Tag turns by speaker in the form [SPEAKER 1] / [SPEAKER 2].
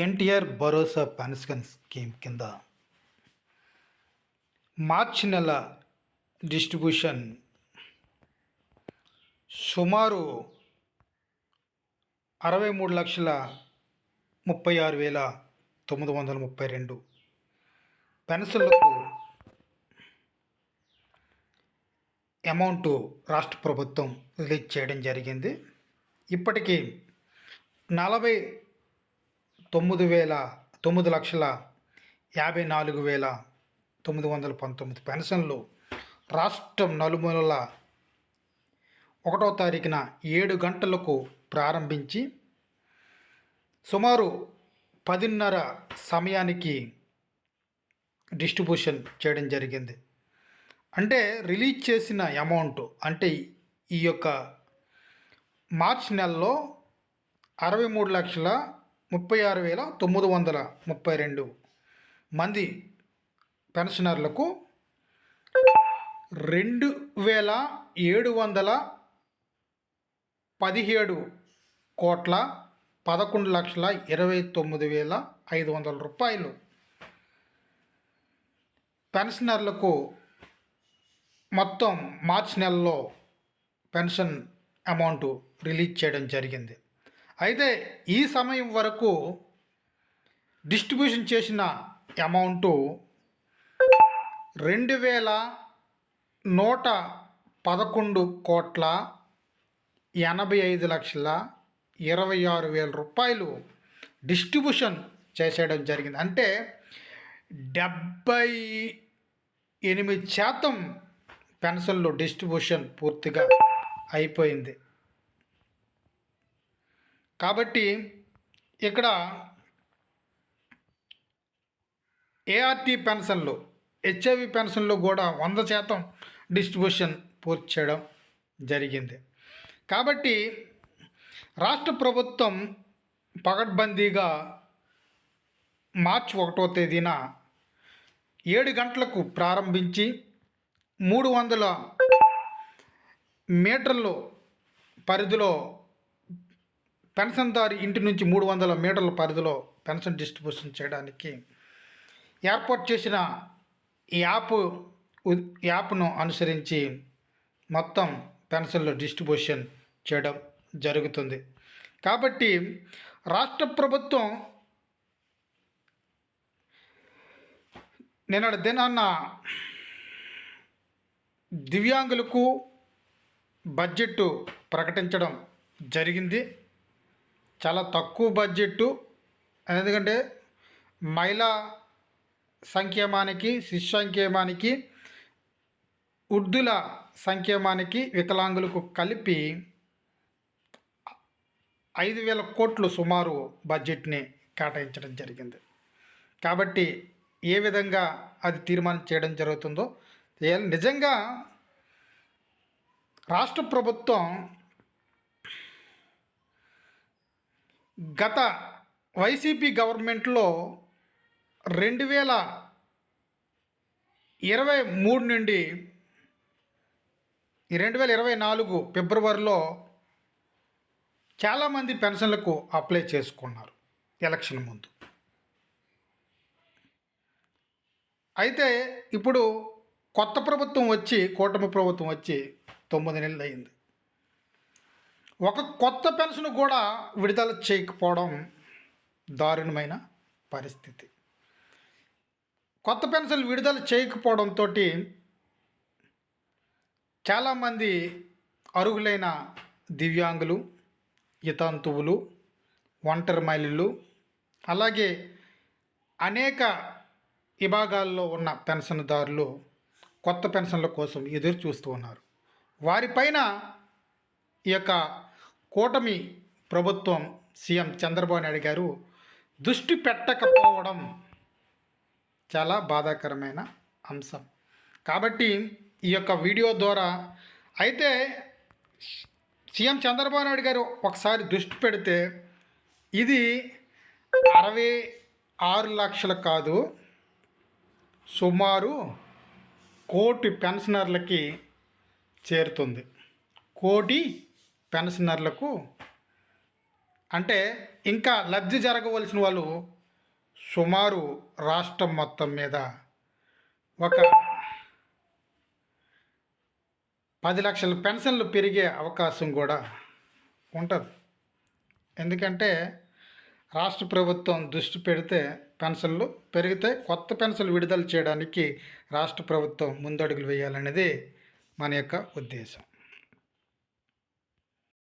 [SPEAKER 1] ఎన్టీఆర్ భరోసా pension scheme కింద మార్చి నెల distribution సుమారు అరవై మూడు లక్షల ముప్పై ఆరు వేల తొమ్మిది వందల ముప్పై రెండు పెన్షన్లకు అమౌంట్ రాష్ట్ర ప్రభుత్వం రిలీజ్ చేయడం జరిగింది. ఇప్పటికీ నలభై తొమ్మిది వేల తొమ్మిది లక్షల యాభై నాలుగు వేల తొమ్మిది వందల పంతొమ్మిది పెన్షన్లు. రాష్ట్రం నలుమూలల ఒకటో తారీఖున ఏడు గంటలకు ప్రారంభించి సుమారు పదిన్నర సమయానికి డిస్ట్రిబ్యూషన్ చేయడం జరిగింది. అంటే రిలీజ్ చేసిన అమౌంట్ అంటే ఈ యొక్క మార్చ్ నెలలో అరవై మూడు లక్షల ముప్పై ఆరు వేల తొమ్మిది వందల ముప్పై రెండు మంది పెన్షనర్లకు రెండు వేల ఏడు వందల పదిహేడు కోట్ల పదకొండు లక్షల ఇరవై తొమ్మిది వేల ఐదు వందల రూపాయలు. పెన్షనర్లకు మొత్తం మార్చి నెలలో పెన్షన్ అమౌంట్ రిలీజ్ చేయడం జరిగింది. అయితే ఈ సమయం వరకు డిస్ట్రిబ్యూషన్ చేసిన అమౌంటు రెండు వేల నూట పదకొండు కోట్ల ఎనభై ఐదు లక్షల ఇరవై ఆరు వేల రూపాయలు డిస్ట్రిబ్యూషన్ చేసేయడం జరిగింది. అంటే డెబ్బై ఎనిమిది శాతం పెన్షన్లు డిస్ట్రిబ్యూషన్ పూర్తిగా అయిపోయింది. కాబట్టి ఇక్కడ ఏఆర్టీ పెన్షన్లు హెచ్ఐవి పెన్షన్లు కూడా వంద శాతం డిస్ట్రిబ్యూషన్ పూర్తి చేయడం జరిగింది. కాబట్టి రాష్ట్ర ప్రభుత్వం పగడ్బందీగా మార్చి ఒకటో తేదీన ఏడు గంటలకు ప్రారంభించి మూడు వందల మీటర్లు పరిధిలో పెన్షన్దారి ఇంటి నుంచి మూడు వందల మీటర్ల పరిధిలో పెన్షన్ డిస్ట్రిబ్యూషన్ చేయడానికి ఏర్పాటు చేసిన ఈ యాప్ యాప్ను అనుసరించి మొత్తం పెన్షన్లు డిస్ట్రిబ్యూషన్ చేయడం జరుగుతుంది. కాబట్టి రాష్ట్ర ప్రభుత్వం నిన్నటి దినాన్న దివ్యాంగులకు బడ్జెట్ ప్రకటించడం జరిగింది. చాలా తక్కువ బడ్జెట్టు. ఎందుకంటే మహిళా సంక్షేమానికి శిశు సంక్షేమానికి వృద్ధుల సంక్షేమానికి వికలాంగులకు కలిపి ఐదు వేల కోట్లు సుమారు బడ్జెట్ని కేటాయించడం జరిగింది. కాబట్టి ఏ విధంగా అది తీర్మానం చేయడం జరుగుతుందో నిజంగా రాష్ట్ర ప్రభుత్వం గత వైసీపీ గవర్నమెంట్లో రెండు వేల ఇరవై మూడు నుండి రెండు వేల ఇరవై నాలుగు ఫిబ్రవరిలో చాలామంది పెన్షన్లకు అప్లై చేసుకున్నారు ఎలక్షన్ ముందు. అయితే ఇప్పుడు కొత్త ప్రభుత్వం వచ్చి కూటమి ప్రభుత్వం వచ్చి తొమ్మిది నెలలు అయింది ఒక కొత్త పెన్షన్ కూడా విడుదల చేయకపోవడం దారుణమైన పరిస్థితి. కొత్త పెన్షన్ విడుదల చేయకపోవడంతో చాలామంది అర్హులైన దివ్యాంగులు వితంతువులు ఒంటరి మైలులు అలాగే అనేక విభాగాల్లో ఉన్న పెన్షన్దారులు కొత్త పెన్షన్ల కోసం ఎదురు చూస్తూ ఉన్నారు వారిపైన ఈ యొక్క కూటమి ప్రభుత్వం సీఎం చంద్రబాబు నాయుడు గారు దృష్టి పెట్టకపోవడం చాలా బాధాకరమైన అంశం. కాబట్టి ఈ యొక్క వీడియో ద్వారా అయితే సీఎం చంద్రబాబు నాయుడు గారు ఒకసారి దృష్టి పెడితే ఇది అరవై ఆరు లక్షలు కాదు సుమారు కోటి పెన్షనర్లకి చేరుతుంది. కోటి పెన్షనర్లకు అంటే ఇంకా లబ్ధి జరగవలసిన వాళ్ళు సుమారు రాష్ట్రం మొత్తం మీద ఒక పది లక్షల పెన్షన్లు పెరిగే అవకాశం కూడా ఉంటుంది. ఎందుకంటే రాష్ట్ర ప్రభుత్వం దృష్టి పెడితే పెన్షన్లు పెరిగితే కొత్త పెన్షన్లు విడుదల చేయడానికి రాష్ట్ర ప్రభుత్వం ముందడుగులు వేయాలనేది మన యొక్క ఉద్దేశం.